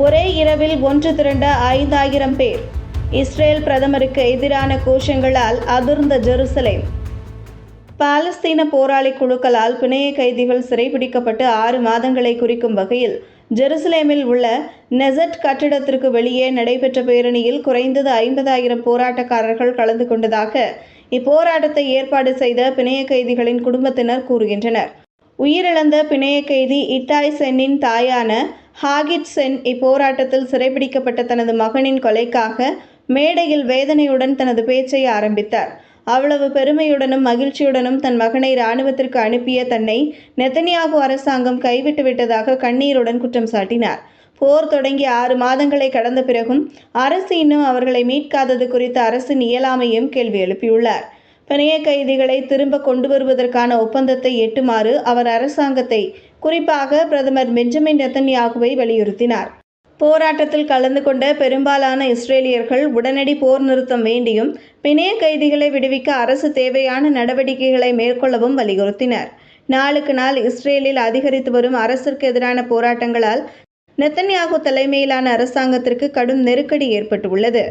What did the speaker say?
ஒரே இரவில் ஒன்று திரண்ட ஐந்தாயிரம் பேர். இஸ்ரேல் பிரதமருக்கு எதிரான கோஷங்களால் அதிர்ந்த ஜெருசலேம். பாலஸ்தீன போராளி குழுக்களால் பிணைய கைதிகள் சிறைபிடிக்கப்பட்டு ஆறு மாதங்களை குறிக்கும் வகையில் ஜெருசலேமில் உள்ள நெசட் கட்டிடத்திற்கு வெளியே நடைபெற்ற பேரணியில் குறைந்தது ஐம்பதாயிரம் போராட்டக்காரர்கள் கலந்து கொண்டதாக இப்போராட்டத்தை ஏற்பாடு செய்த பிணைய கைதிகளின் குடும்பத்தினர் கூறுகின்றனர். உயிரிழந்த பிணைய கைதி இட்டாய் சென்னின் தாயான ஹாகிட் சென் இப்போராட்டத்தில் சிறைபிடிக்கப்பட்ட தனது மகனின் கொலைக்காக மேடையில் வேதனையுடன் தனது பேச்சை ஆரம்பித்தார். அவ்வளவு பெருமையுடனும் மகிழ்ச்சியுடனும் தன் மகனை இராணுவத்திற்கு அனுப்பிய தன்னை நெத்தனியாகு அரசாங்கம் கைவிட்டு விட்டதாக கண்ணீருடன் குற்றம் சாட்டினார். போர் தொடங்கி ஆறு மாதங்களை கடந்த பிறகும் அரசு இன்னும் அவர்களை மீட்காதது குறித்த அரசின் இயலாமையும் கேள்வி எழுப்பியுள்ளார். பிணைய கைதிகளை திரும்ப கொண்டு வருவதற்கான ஒப்பந்தத்தை எட்டுமாறு அவர் அரசாங்கத்தை குறிப்பாக பிரதமர் பெஞ்சமின் நெத்தன்யாகுவை வலியுறுத்தினார். போராட்டத்தில் கலந்து கொண்ட பெரும்பாலான இஸ்ரேலியர்கள் உடனடி போர் நிறுத்தம் வேண்டியும் பிணைய கைதிகளை விடுவிக்க அரசு தேவையான நடவடிக்கைகளை மேற்கொள்ளவும் வலியுறுத்தினர். நாளுக்கு நாள் இஸ்ரேலில் அதிகரித்து வரும் அரசிற்கு எதிரான போராட்டங்களால் நெத்தன்யாகு தலைமையிலான அரசாங்கத்திற்கு கடும் நெருக்கடி ஏற்பட்டுள்ளது.